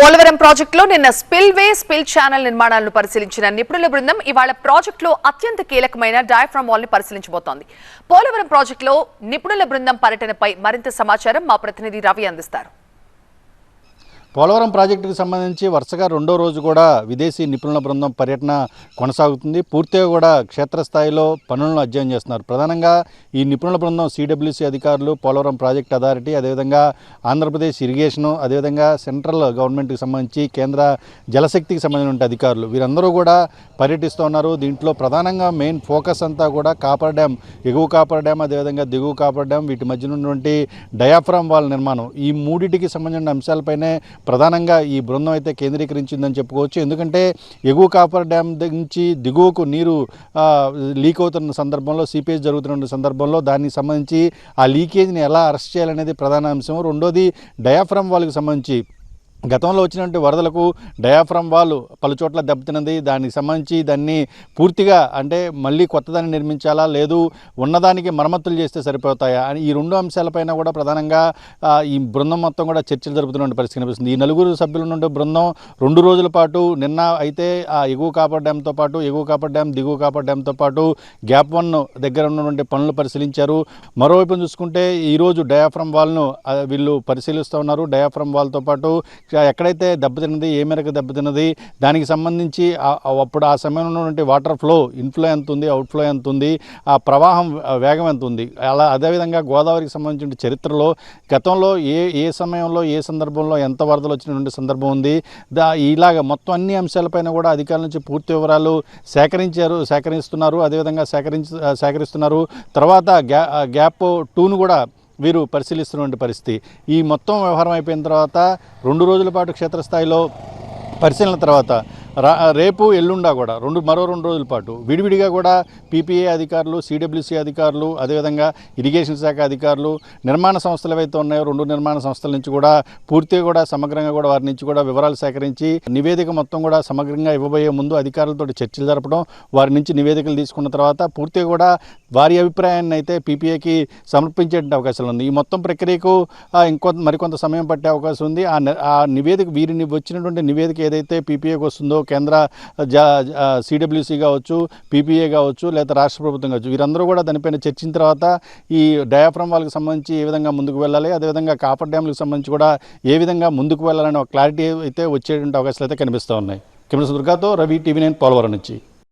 పోలవరం ప్రాజెక్టులో నిన్న స్పిల్ వే spill channel నిర్మాణాలను పరిశీలించిన నిపుణుల బృందం ఇవాళ ప్రాజెక్టులో అత్యంత కీలకమైన డయాఫ్రామ్ వాల్ని పరిశీలించబోతోంది. పోలవరం ప్రాజెక్టులో నిపుణుల బృందం పర్యటనపై మరింత సమాచారం మా ప్రతినిధి రవి అందిస్తారు. పోలవరం ప్రాజెక్టుకు సంబంధించి వరుసగా రెండో రోజు కూడా విదేశీ నిపుణుల బృందం పర్యటన కొనసాగుతుంది. పూర్తిగా కూడా క్షేత్రస్థాయిలో పనులను అధ్యయనం చేస్తున్నారు. ప్రధానంగా ఈ నిపుణుల బృందం సిడబ్ల్యూసీ అధికారులు పోలవరం ప్రాజెక్ట్ అథారిటీ అదేవిధంగా ఆంధ్రప్రదేశ్ ఇరిగేషను అదేవిధంగా సెంట్రల్ గవర్నమెంట్కి సంబంధించి కేంద్ర జలశక్తికి సంబంధించిన అధికారులు. వీరందరూ కూడా పర్యటిస్తూ ఉన్నారు. దీంట్లో ప్రధానంగా మెయిన్ ఫోకస్ అంతా కూడా కాపర్ డ్యామ్ ఎగువ కాపర్ డ్యామ్ అదేవిధంగా దిగువ కాపర్ డ్యామ్ వీటి మధ్య ఉన్నటువంటి డయాఫ్రామ్ వాల్ నిర్మాణం. ఈ మూడిటికి సంబంధించిన అంశాలపైనే ప్రధానంగా ఈ బృందం అయితే కేంద్రీకరించిందని చెప్పుకోవచ్చు. ఎందుకంటే ఎగువ కాపర్ డ్యామ్ నుంచి దిగువకు నీరు లీక్ అవుతున్న సందర్భంలో సీపేజ్ జరుగుతున్న సందర్భంలో దానికి సంబంధించి ఆ లీకేజ్ని ఎలా అరెస్ట్ చేయాలనేది ప్రధాన అంశం. రెండోది డయాఫ్రమ్ వాళ్ళకి సంబంధించి గతంలో వచ్చినటువంటి వరదలకు డయాఫ్రమ్ వాల్ పలు చోట్ల దెబ్బతిన్నది దానికి సంబంధించి దాన్ని పూర్తిగా అంటే మళ్ళీ కొత్తదాన్ని నిర్మించాలా? లేదు ఉన్నదానికి మరమ్మతులు చేస్తే సరిపోతాయా? అని ఈ రెండు అంశాలపైన కూడా ప్రధానంగా ఈ బృందం మొత్తం కూడా చర్చలు జరుపుతున్న పరిస్థితి కనిపిస్తుంది. ఈ నలుగురు సభ్యుల నుండి బృందం రెండు రోజుల పాటు నిన్న అయితే ఆ ఎగువ కాపర్ డ్యాంతో పాటు ఎగువ కాపర్ డ్యామ్ దిగువ కాపర్ డ్యాంతో పాటు గ్యాప్ వన్ దగ్గర ఉన్నటువంటి పనులు పరిశీలించారు. మరోవైపు చూసుకుంటే ఈరోజు డయాఫ్రమ్ వాల్ను వీళ్ళు పరిశీలిస్తూ ఉన్నారు. డయాఫ్రమ్ వాల్తో పాటు ఎక్కడైతే దెబ్బతిన్నది ఏ మేరకు దెబ్బతిన్నది దానికి సంబంధించి అప్పుడు ఆ సమయంలో ఉన్నటువంటి వాటర్ ఫ్లో ఇన్ఫ్లో ఎంత ఉంది అవుట్ఫ్లో ఎంత ఉంది ఆ ప్రవాహం వేగం ఎంత ఉంది అలా అదేవిధంగా గోదావరికి సంబంధించిన చరిత్రలో గతంలో ఏ ఏ సమయంలో ఏ సందర్భంలో ఎంత వరదలు వచ్చినటువంటి సందర్భం ఉంది దా ఇలాగ మొత్తం అన్ని అంశాలపైన కూడా అధికారుల నుంచి పూర్తి వివరాలు సేకరించారు సేకరిస్తున్నారు అదేవిధంగా సేకరించి సేకరిస్తున్నారు. తర్వాత గ్యా గ్యాప్ టూను కూడా వీరు పరిశీలిస్తున్నటువంటి పరిస్థితి. ఈ మొత్తం వ్యవహారం అయిపోయిన తర్వాత రెండు రోజుల పాటు క్షేత్రస్థాయిలో పరిశీలన తర్వాత రేపు ఎల్లుండా కూడా రెండు మరో రెండు రోజుల పాటు విడివిడిగా కూడా పీపీఏ అధికారులు సిడబ్ల్యూసీ అధికారులు అదేవిధంగా ఇరిగేషన్ శాఖ అధికారులు నిర్మాణ సంస్థలు ఏవైతే ఉన్నాయో రెండు నిర్మాణ సంస్థల నుంచి కూడా పూర్తిగా కూడా సమగ్రంగా కూడా వారి నుంచి కూడా వివరాలు సేకరించి నివేదిక మొత్తం కూడా సమగ్రంగా ఇవ్వబోయే ముందు అధికారులతో చర్చలు జరపడం వారి నుంచి నివేదికలు తీసుకున్న తర్వాత పూర్తిగా కూడా వారి అభిప్రాయాన్ని అయితే పీపీఏకి సమర్పించే అవకాశాలు ఉంది ఈ మొత్తం ప్రక్రియకు ఇంకొంత మరికొంత సమయం పట్టే అవకాశం ఉంది. ఆ ఆ నివేదిక వీరిని వచ్చినటువంటి నివేదిక ఏదైతే పీపీఏకి వస్తుందో కేంద్ర జా సిడబ్ల్యూసీ కావచ్చు పీపీఏ కావచ్చు లేదా రాష్ట్ర ప్రభుత్వం కావచ్చు వీరందరూ కూడా దానిపైన చర్చించిన తర్వాత ఈ డయాఫ్రమ్ వాళ్ళకి సంబంధించి ఏ విధంగా ముందుకు వెళ్ళాలి అదేవిధంగా కాపర్ డ్యామ్లకు సంబంధించి కూడా ఏ విధంగా ముందుకు వెళ్ళాలనే ఒక క్లారిటీ అయితే వచ్చేటువంటి అవకాశాలు అయితే కనిపిస్తూ ఉన్నాయి. కెమెరా దుర్గాతో రవి టీవీ నైన్ పోలవరం నుంచి.